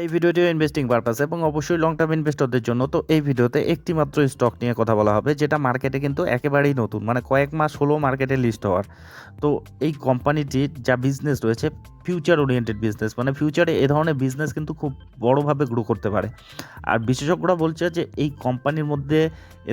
এই ভিডিওটি investing purpose এবং অবশ্যই লং টার্ম ইনভেস্টরদের জন্য। তো এই ভিডিওতে একটি মাত্র স্টক নিয়ে কথা বলা হবে, যেটা মার্কেটে কিন্তু একেবারেই নতুন মানে কয়েক মাস হলো মার্কেটে লিস্ট হওয়ার। তো এই কোম্পানিটির যা বিজনেস রয়েছে ফিউচার ওরিয়েন্টেড বিজনেস মানে ফিউচারে এ ধরনের বিজনেস কিন্তু খুব বড়োভাবে গ্রো করতে পারে। আর বিশেষজ্ঞরা বলছে যে এই কোম্পানির মধ্যে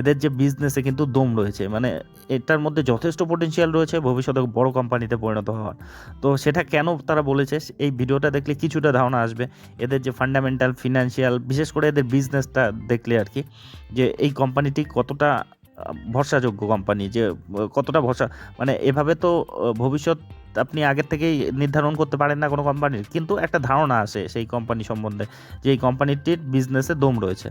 এদের যে বিজনেসে কিন্তু দম রয়েছে মানে এটার মধ্যে যথেষ্ট পোটেনশিয়াল রয়েছে, ভবিষ্যতে বড় কোম্পানিতে পরিণত হওয়ার। তো সেটা কেন তারা বলেছে, এই ভিডিওটা দেখলে কিছুটা ধারণা আসবে, এদের যে ফান্ডামেন্টাল ফিনান্সিয়াল বিশেষ করে এদের বিজনেসটা দেখলে আর কি, যে এই কোম্পানিটি কতটা ভরসাযোগ্য কোম্পানি যে, কতটা ভরসা মানে এভাবে তো ভবিষ্যৎ আপনি আগের থেকেই নির্ধারণ করতে পারেন না কোনো কোম্পানির কিন্তু একটা ধারণা আসে সেই কোম্পানি সম্বন্ধে, যে এই কোম্পানিটির বিজনেসে দম রয়েছে।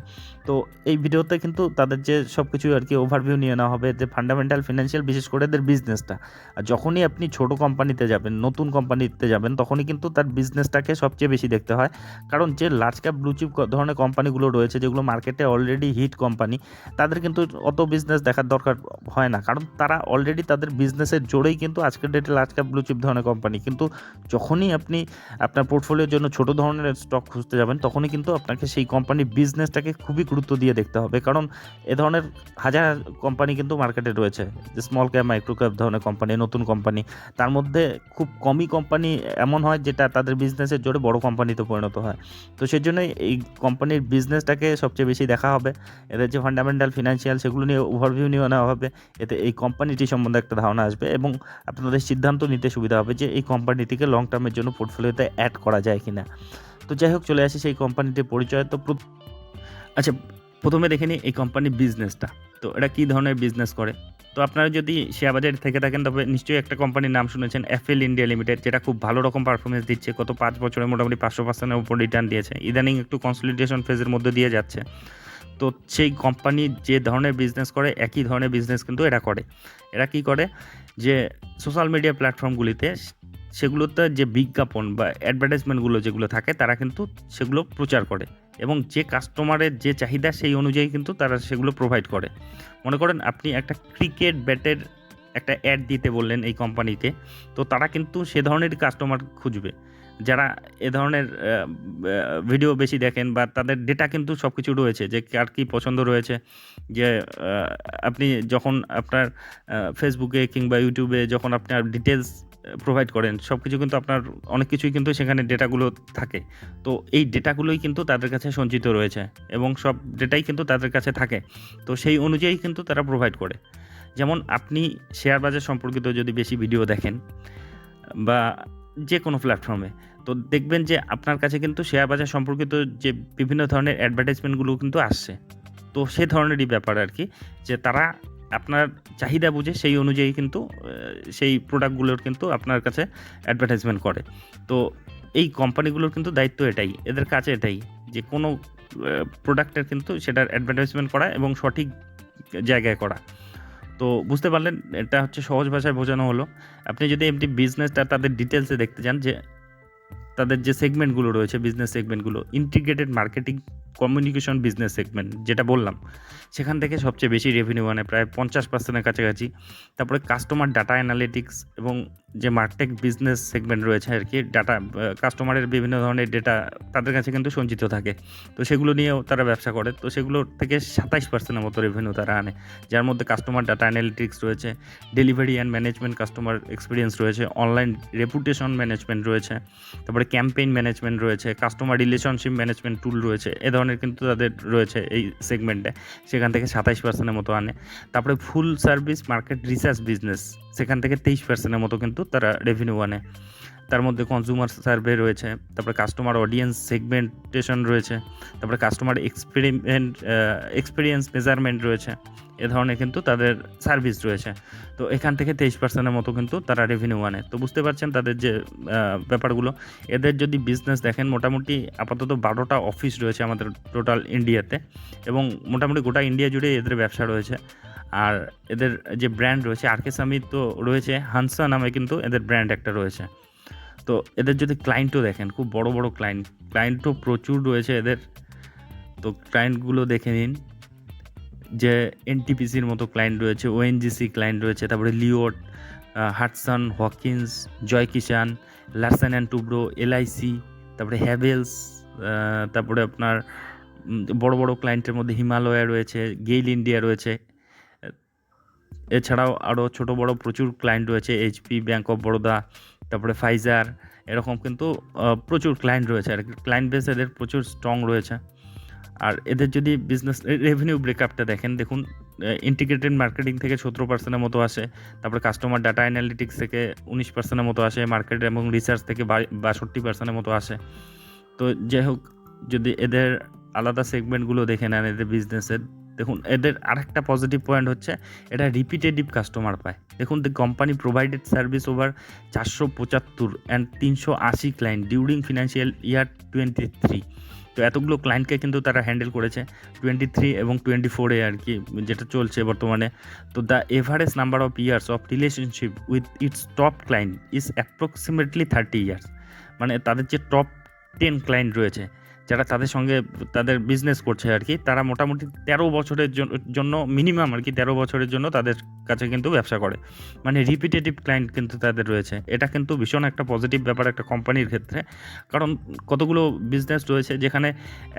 তো এই ভিডিওতে কিন্তু তাদের যে সব কিছু আর কি ওভারভিউ নিয়ে নেওয়া হবে, যে ফান্ডামেন্টাল ফিনান্সিয়াল বিশেষ করে এদের বিজনেসটা আর যখনই আপনি ছোট কোম্পানিতে যাবেন, নতুন কোম্পানিতে যাবেন, তখনই কিন্তু তার বিজনেসটাকে সবচেয়ে বেশি দেখতে হয়। কারণ যে লার্জ ক্যাপ ব্লুচিপ ধরনের কোম্পানিগুলো রয়েছে, যেগুলো মার্কেটে অলরেডি হিট কোম্পানি তাদের কিন্তু অত বিজনেস দেখার দরকার হয় না। কারণ তারা অলরেডি তাদের বিজনেসের জোরেই কিন্তু আজকের ডেটে লার্জ ক্যাপ ব্লুচিপ ধরনের কোম্পানি কিন্তু যখনই আপনি আপনার পোর্টফোলিওর জন্য ছোট ধরনের স্টক খুঁজতে যাবেন, তখনই কিন্তু আপনাকে সেই কোম্পানির বিজনেসটাকে খুবই গুরুত্ব দিয়ে দেখতে হবে। কারণ এ ধরনের হাজার কোম্পানি কিন্তু মার্কেটে রয়েছে। স্মল ক্যাপ মাইক্রো ক্যাপ ধরনের কোম্পানি নতুন কোম্পানি তার মধ্যে খুব কমই কোম্পানি এমন হয় যেটা তাদের বিজনেসের জোরে বড় কোম্পানিতে পরিণত হয়। তো সেই জন্যই এই কোম্পানির বিজনেসটাকে সবচেয়ে বেশি দেখা হবে। এদের যে ফান্ডামেন্টাল ফিনান্সিয়াল সেগুলো নিয়ে ওভারভিউ নিয়ে নেওয়া হবে। এতে এই কোম্পানিটি সম্বন্ধে একটা ধারণা আসবে এবং আপনাদের সিদ্ধান্ত নিতে সুবিধা হবে যে এই কোম্পানিটিকে লং টার্মের জন্য পোর্টফোলিওতে অ্যাড করা যায় কিনা। তো যাই হোক, চলে আসি সেই কোম্পানিটির পরিচয়। তো আচ্ছা প্রথমে দেখে নিই এই কোম্পানির বিজনেসটা তো এটা কী ধরনের বিজনেস করে? তো আপনারা যদি শেয়ার বাজারে থেকে থাকেন, তবে নিশ্চয়ই একটা কোম্পানির নাম শুনেছেন এফএল ইন্ডিয়া লিমিটেড যেটা খুব ভালো রকম পারফরমেন্স দিচ্ছে। গত পাঁচ বছরে মোটামুটি পাঁচশো পার্সেন্টের উপর রিটার্ন দিয়েছে। ইদানিং একটু কনসলিডেশন ফেজের মধ্যে দিয়ে যাচ্ছে। তো সেই কোম্পানি যে ধরনের বিজনেস করে, একই ধরনের বিজনেস কিন্তু এরা করে। এরা কি করে? যে সোশ্যাল মিডিয়া প্ল্যাটফর্মগুলিতে সেগুলোতে যে বিজ্ঞাপন বা অ্যাডভার্টাইজমেন্টগুলো যেগুলো থাকে, তারা কিন্তু সেগুলো প্রচার করে এবং যে কাস্টমারের যে চাহিদা সেই অনুযায়ী কিন্তু তারা সেগুলো প্রোভাইড করে। মনে করেন আপনি একটা ক্রিকেট ব্যাটের একটা অ্যাড দিতে বললেন এই কোম্পানিকে তো তারা কিন্তু সে ধরনের কাস্টমার খুঁজবে। যারা এ ধরনের ভিডিও বেশি দেখেন বা তাদের ডেটা কিন্তু সব কিছু রয়েছে যে কার কী পছন্দ রয়েছে। যে আপনি যখন আপনার ফেসবুকে কিংবা ইউটিউবে যখন আপনার ডিটেলস প্রোভাইড করেন সব কিছু কিন্তু আপনার, অনেক কিছুই কিন্তু সেখানে ডেটাগুলো থাকে। তো এই ডেটাগুলোই কিন্তু তাদের কাছে সঞ্চিত রয়েছে এবং সব ডেটাই কিন্তু তাদের কাছে থাকে। তো সেই অনুযায়ী কিন্তু তারা প্রোভাইড করে। যেমন আপনি শেয়ার বাজার সম্পর্কিত যদি বেশি ভিডিও দেখেন বা যে কোনো প্ল্যাটফর্মে তো দেখবেন যে আপনার কাছে কিন্তু শেয়ার বাজার সম্পর্কিত যে বিভিন্ন ধরনের অ্যাডভার্টাইজমেন্টগুলো কিন্তু আসছে। তো সে ধরনেরই ব্যাপার আর কি যে তারা আপনার চাহিদা বুঝে সেই অনুযায়ী কিন্তু সেই প্রোডাক্টগুলোর কিন্তু আপনার কাছে অ্যাডভার্টাইজমেন্ট করে। তো এই কোম্পানিগুলোর কিন্তু দায়িত্ব এটাই, এদের কাছে এটাই, যে কোনো প্রোডাক্টের কিন্তু সেটার অ্যাডভার্টাইজমেন্ট করা এবং সঠিক জায়গায় করা। তো বুঝতে পারলেন, এটা হচ্ছে সহজ ভাষায় বোঝানো হলো। আপনি যদি এমনি বিজনেসটা তাদের ডিটেলসে দেখতে চান যে, তাদের যে সেগমেন্টগুলো রয়েছে business সেগমেন্টগুলো integrated marketing communication business segment যেটা বললাম, সেখান থেকে সবচেয়ে বেশি রেভিনিউ মানে প্রায় পঞ্চাশ পার্সেন্টের কাছাকাছি। তারপরে কাস্টমার ডাটা অ্যানালিটিক্স এবং যে মার্টেক বিজনেস সেগমেন্ট রয়েছে আর কি ডাটা কাস্টমারের বিভিন্ন ধরনের ডেটা তাদের কাছে কিন্তু সঞ্চিত থাকে। তো সেগুলো নিয়েও তারা ব্যবসা করে। তো সেগুলোর থেকে সাতাইশ পার্সেন্টের মতো রেভিনিউ তারা আনে, যার মধ্যে কাস্টমার ডাটা অ্যানালিটিক্স রয়েছে delivery and management customer experience রয়েছে অনলাইন রেপুটেশন ম্যানেজমেন্ট রয়েছে, তারপরে ক্যাম্পেইন ম্যানেজমেন্ট রয়েছে কাস্টমার রিলেশনশিপ ম্যানেজমেন্ট টুল রয়েছে, এ ধরনের কিন্তু তাদের রয়েছে এই সেগমেন্টে সেখান থেকে সাতাইশ পার্সেন্টের মতো আনে। তারপরে full service market research business সেখান থেকে তেইশ পার্সেন্টের মতো কিন্তু তারা রেভিনিউ আনে। তার মধ্যে কনজিউমার সার্ভে রয়েছে, তারপরে কাস্টমার অডিয়েন্স সেগমেন্টেশন রয়েছে, তারপরে কাস্টমার এক্সপেরিমেন্ট এক্সপিরিয়েন্স মেজারমেন্ট রয়েছে। এ ধরনের কিন্তু তাদের সার্ভিস রয়েছে। তো এখান থেকে তেইশ পার্সেন্টের মতো কিন্তু তারা রেভিনিউ আনে। তো বুঝতে পারছেন তাদের যে ব্যাপারগুলো। এদের যদি বিজনেস দেখেন, মোটামুটি আপাতত বারোটা অফিস রয়েছে আমাদের টোটাল ইন্ডিয়াতে এবং মোটামুটি গোটা ইন্ডিয়া জুড়ে এদের ব্যবসা রয়েছে। আর এদের যে ব্র্যান্ড রয়েছে আর কে সামি তো রয়েছে হানসা নামে কিন্তু এদের ব্র্যান্ড একটা রয়েছে। তো এদের যদি ক্লায়েন্টও দেখেন, খুব বড় বড় ক্লায়েন্ট ক্লায়েন্টও প্রচুর রয়েছে এদের। তো ক্লায়েন্টগুলো দেখে নিন। যে এনটিপিসির মতো ক্লায়েন্ট রয়েছে ওএনজিসি ক্লায়েন্ট রয়েছে, তারপরে লিওট Hatsun Hawkins Jai Kisan Larsen and Toubro LIC তারপরে হ্যাভেলস তারপরে আপনার বড় বড় ক্লায়েন্টের মধ্যে হিমালয়া রয়েছে গেইল ইন্ডিয়া রয়েছে। এছাড়াও আরও ছোট বড় প্রচুর ক্লায়েন্ট রয়েছে এইচপি ব্যাঙ্ক অফ বরোদা তারপরে ফাইজার এরকম কিন্তু প্রচুর ক্লায়েন্ট রয়েছে। আর ক্লায়েন্ট বেস এদের প্রচুর স্ট্রং রয়েছে। আর এদের যদি বিজনেস রেভিনিউ ব্রেকআপটা দেখেন, দেখুন ইন্টিগ্রেটেড মার্কেটিং থেকে সতেরো পার্সেন্টের মতো আসে, তারপরে কাস্টমার ডাটা অ্যানালিটিক্স থেকে উনিশ পার্সেন্টের মতো আসে মার্কেট এবং রিসার্চ থেকে বাষট্টি পার্সেন্টের মতো আসে। তো যাই হোক, যদি এদের আলাদা সেগমেন্টগুলো দেখে নেন, এদের বিজনেসের দেখুন, এদের আরেকটা পজিটিভ পয়েন্ট হচ্ছে এটা রিপিটেটিভ কাস্টমার পায়। দেখুন the company provided service over চারশো পঁচাত্তর অ্যান্ড তিনশো আশি client during financial year twenty three তো এতগুলো ক্লায়েন্টকে কিন্তু তারা হ্যান্ডেল করেছে টোয়েন্টি থ্রি এবং টোয়েন্টি ফোরে আর কি, যেটা চলছে বর্তমানে। তো the average number of years of relationship with its top client is approximately thirty years মানে তাদের যে টপ টেন ক্লায়েন্ট রয়েছে যারা তাদের সঙ্গে তাদের বিজনেস করছে আর কি, তারা মোটামুটি তেরো বছরের জন্য মিনিমাম আর কি তেরো বছরের জন্য তাদের কাছে কিন্তু ব্যবসা করে। মানে রিপিটেটিভ ক্লায়েন্ট কিন্তু তাদের রয়েছে। এটা কিন্তু ভীষণ একটা পজিটিভ ব্যাপার একটা কোম্পানির ক্ষেত্রে। কারণ কতগুলো বিজনেস রয়েছে যেখানে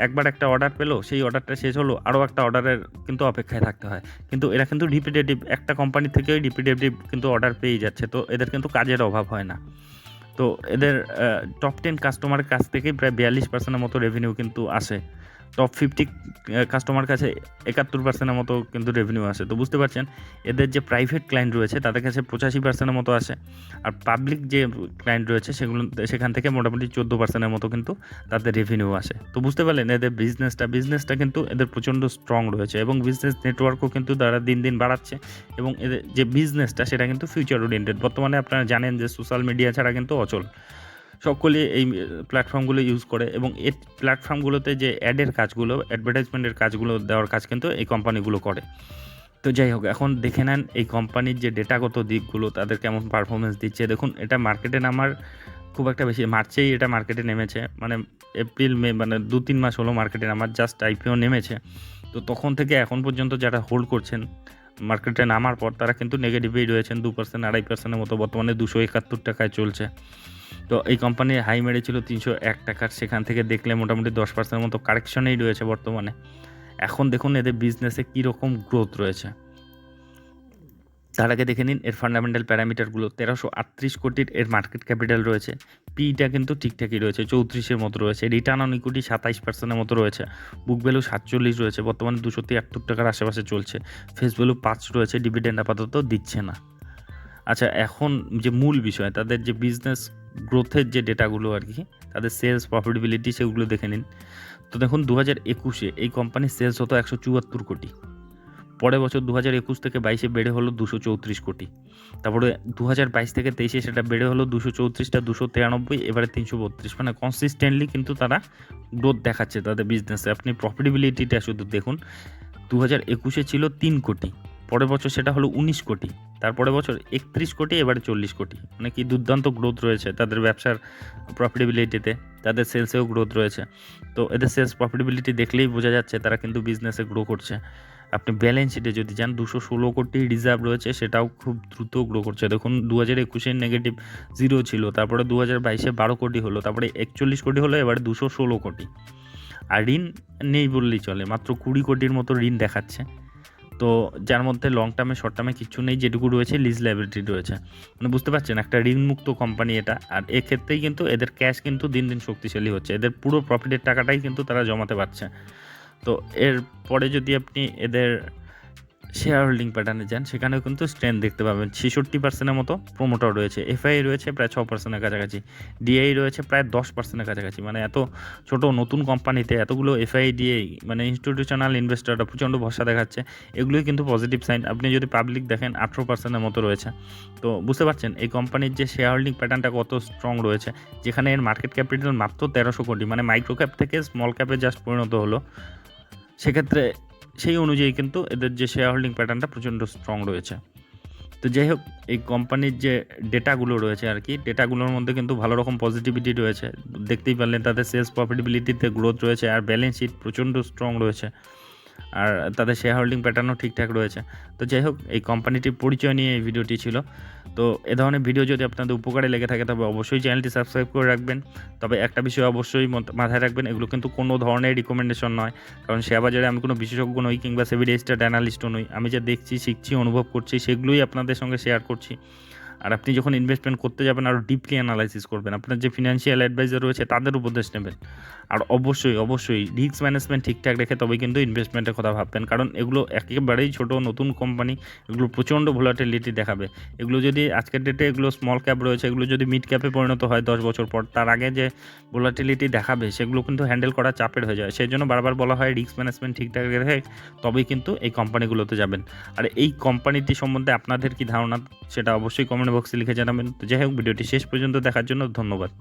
একবার একটা অর্ডার পেল, সেই অর্ডারটা শেষ হলো, আরও একটা অর্ডারের কিন্তু অপেক্ষায় থাকতে হয়। কিন্তু এরা কিন্তু রিপিটেটিভ একটা কোম্পানি থেকেই রিপিটেটিভ কিন্তু অর্ডার পেয়ে যাচ্ছে, তো এদের কিন্তু কাজের অভাব হয় না। তো এদের টপ টেন কাস্টমারের কাছ থেকেই প্রায় বিয়াল্লিশ পার্সেন্টের মতো রেভিনিউ কিন্তু আসে। টপ ফিফটি কাস্টমার কাছে একাত্তর পার্সেন্টের মতো কিন্তু রেভিনিউ আসে। তো বুঝতে পারছেন, এদের যে প্রাইভেট ক্লায়েন্ট রয়েছে, তাদের কাছে পঁচাশি পার্সেন্টের মতো আসে। আর পাবলিক যে ক্লায়েন্ট রয়েছে, সেগুলো, সেখান থেকে মোটামুটি চোদ্দ পার্সেন্টের মতো কিন্তু তাদের রেভিনিউ আসে। তো বুঝতে পারলেন, এদের বিজনেসটা বিজনেসটা কিন্তু এদের প্রচণ্ড স্ট্রং রয়েছে এবং বিজনেস নেটওয়ার্কও কিন্তু তারা দিন দিন বাড়াচ্ছে এবং এদের যে বিজনেসটা সেটা কিন্তু ফিউচার ওরিয়েন্টেড বর্তমানে আপনারা জানেন যে সোশ্যাল মিডিয়া ছাড়া কিন্তু অচল। সকলে এই প্ল্যাটফর্মগুলো ইউজ করে এবং এই প্ল্যাটফর্মগুলোতে যে অ্যাডের কাজগুলো অ্যাডভার্টাইজমেন্টের কাজগুলো দেওয়ার কাজ কিন্তু এই কোম্পানিগুলো করে। তো যাই হোক, এখন দেখে নেন এই কোম্পানির যে ডেটাগত দিকগুলো, তাদের কেমন পারফরমেন্স দিচ্ছে। দেখুন, এটা মার্কেটে নামার খুব একটা বেশি, মার্চেই এটা মার্কেটে নেমেছে। মানে এপ্রিল মে মানে দু তিন মাস হলো মার্কেটে নামার জাস্ট আইপিও নেমেছে। তো তখন থেকে এখন পর্যন্ত যারা হোল্ড করছেন মার্কেটে নামার পর, তারা কিন্তু নেগেটিভেই রয়েছেন, দু পার্সেন্ট আড়াই পার্সেন্টের মতো, বর্তমানে দুশো একাত্তর টাকায় চলছে। তো এই কোম্পানি হাই মেরেছিল তিনশো এক টাকার। সেখান থেকে দেখলে মোটামুটি দশ পার্সেন্টের মতো কারেকশনেই রয়েছে বর্তমানে। এখন দেখুন এদের বিজনেসে কীরকম গ্রোথ রয়েছে। তার আগে দেখে নিন, এর ফান্ডামেন্টাল প্যারামিটারগুলো তেরোশো আটত্রিশ কোটির এর মার্কেট ক্যাপিটাল রয়েছে। পিটা কিন্তু ঠিকঠাকই রয়েছে, চৌত্রিশের মতো রয়েছে। রিটার্ন অন ইকুইটি সাতাইশ পার্সেন্টের মতো রয়েছে। বুক ভ্যালু সাতচল্লিশ রয়েছে। বর্তমানে দুশো তিয়াত্তর টাকার আশেপাশে চলছে। ফেস ভ্যালু পাঁচ রয়েছে ডিভিডেন্ড আপাতত দিচ্ছে না। আচ্ছা এখন যে মূল বিষয়, তাদের যে বিজনেস গ্রোথের যে ডেটাগুলো আর কি, তাদের সেলস প্রফিটেবিলিটি সেগুলো দেখে নিন। তো দেখুন দু হাজার একুশে এই কোম্পানির সেলস হতো একশো চুয়াত্তর কোটি। পরের বছর দু হাজার একুশ থেকে বাইশে বেড়ে হলো দুশো চৌত্রিশ কোটি। তারপরে দু হাজার বাইশ থেকে তেইশে সেটা বেড়ে হলো দুশো চৌত্রিশটা দুশো তিরানব্বই, এবারে তিনশো বত্রিশ। মানে কনসিস্টেন্টলি কিন্তু তারা গ্রোথ দেখাচ্ছে তাদের বিজনেসে আপনি প্রফিটেবিলিটিটা শুধু দেখুন দু হাজার একুশে ছিল তিন কোটি। পরের বছর সেটা হলো উনিশ কোটি তারপরে বছর একত্রিশ কোটি, এবারে চল্লিশ কোটি। মানে কি দুর্দান্ত গ্রোথ রয়েছে তাদের ব্যবসার প্রফিটেবিলিটিতে তাদের সেলসেও গ্রোথ রয়েছে। তো এদের সেলস প্রফিটেবিলিটি দেখলেই বোঝা যাচ্ছে তারা কিন্তু বিজনেসে গ্রো করছে। আপনি ব্যালেন্স শিটে যদি যান, দুশো ষোলো কোটি রিজার্ভ রয়েছে, সেটাও খুব দ্রুত গ্রো করছে। দেখুন দু হাজার একুশের নেগেটিভ জিরো ছিল, তারপরে দু হাজার বাইশে বারো কোটি হলো, তারপরে একচল্লিশ কোটি হলো, এবারে দুশো ষোলো কোটি। আর ঋণ নেই বললেই চলে, মাত্র কুড়ি কোটির মতো ঋণ দেখাচ্ছে। তো যার মধ্যে লং টার্মে শর্ট টার্মে কিছু নেই, যেটুকু রয়েছে লিজ লাইবিলিটি রয়েছে। মানে বুঝতে পারছেন, একটা ঋণমুক্ত কোম্পানি এটা। আর এক্ষেত্রেই কিন্তু এদের ক্যাশ কিন্তু দিন দিন শক্তিশালী হচ্ছে। এদের পুরো প্রফিটের টাকাটাই কিন্তু তারা জমাতে পারছে। তো এর পরে যদি আপনি এদের শেয়ার হোল্ডিং প্যাটার্নে যান, সেখানেও কিন্তু স্ট্রেন্থ দেখতে পাবেন। ছেষট্টি পার্সেন্টের মতো প্রোমোটার রয়েছে। এফআই রয়েছে প্রায় ছ পার্সেন্টের কাছাকাছি। ডিআই রয়েছে প্রায় দশ পার্সেন্টের কাছাকাছি। মানে এত ছোট নতুন কোম্পানিতে এতগুলো এফআই ডিআই মানে ইনস্টিটিউশনাল ইনভেস্টররা প্রচণ্ড ভরসা দেখাচ্ছে। এগুলোই কিন্তু পজিটিভ সাইন আপনি যদি পাবলিক দেখেন, আঠেরো পার্সেন্টের মতো রয়েছে। তো বুঝতে পারছেন, এই কোম্পানির যে শেয়ার হোল্ডিং প্যাটার্নটা কত স্ট্রং রয়েছে, যেখানে এর মার্কেট ক্যাপিটাল মাত্র তেরোশো কোটি। মানে মাইক্রো ক্যাপ থেকে স্মল ক্যাপে জাস্ট পরিণত হলো। সেক্ষেত্রে সেই অনুযায়ী কিন্তু এদের যে শেয়ার হোল্ডিং প্যাটার্নটা প্রচণ্ড স্ট্রং রয়েছে। তো যাই হোক, এই কোম্পানির যে ডেটাগুলো রয়েছে আর কি ডেটাগুলোর মধ্যে কিন্তু ভালো রকম পজিটিভিটি রয়েছে। দেখতেই পারলেন, তাদের সেলস প্রফিটেবিলিটিতে গ্রোথ রয়েছে আর ব্যালেন্স শিট প্রচণ্ড স্ট্রং রয়েছে। আর তাদের শেয়ার হোল্ডিং প্যাটার্নও ঠিকঠাক রয়েছে। তো যাই হোক, এই কোম্পানিটির পরিচয় নিয়ে এই ভিডিওটি ছিল। তো এ ধরনের ভিডিও যদি আপনাদের উপকারে লেগে থাকে, তবে অবশ্যই চ্যানেলটি সাবস্ক্রাইব করে রাখবেন। তবে একটা বিষয় অবশ্যই মাথায় রাখবেন, এগুলো কিন্তু কোনো ধরনের রিকমেন্ডেশন নয়। কারণ শেয়ার বাজারে আমি কোনো বিশেষজ্ঞ নই কিংবা সেভি রেজিস্টার্ড অ্যানালিস্টও নই। আমি যা দেখছি, শিখছি, অনুভব করছি, সেগুলোই আপনাদের সঙ্গে শেয়ার করছি। আর আপনি যখন ইনভেস্টমেন্ট করতে যাবেন আরও ডিপলি অ্যানালাইসিস করবেন। আপনার যে ফিনান্সিয়াল অ্যাডভাইজার রয়েছে, তাদের উপদেশ নেবেন। আর অবশ্যই অবশ্যই রিস্ক ম্যানেজমেন্ট ঠিকঠাক রেখে তবেই কিন্তু ইনভেস্টমেন্টের কথা ভাববেন। কারণ এগুলো একেবারেই ছোট, নতুন কোম্পানি এগুলো প্রচণ্ড ভোলাটিলিটি দেখাবে। এগুলো যদি আজকের ডেটে এগুলো স্মল ক্যাপ রয়েছে, এগুলো যদি মিড ক্যাপে পরিণত হয় দশ বছর পর, তার আগে যে ভোলাটিলিটি দেখাবে, সেগুলো কিন্তু হ্যান্ডেল করা চাপের হয়ে যায়। সেই জন্য বারবার বলা হয় রিস্ক ম্যানেজমেন্ট ঠিকঠাক রেখে তবেই কিন্তু এই কোম্পানিগুলোতে যাবেন। আর এই কোম্পানিটি সম্বন্ধে আপনাদের কি ধারণা, সেটা অবশ্যই কমেন্ট বক্সে লিখে জানাবেন। তো যাই হোক, ভিডিওটি শেষ পর্যন্ত দেখার জন্য ধন্যবাদ।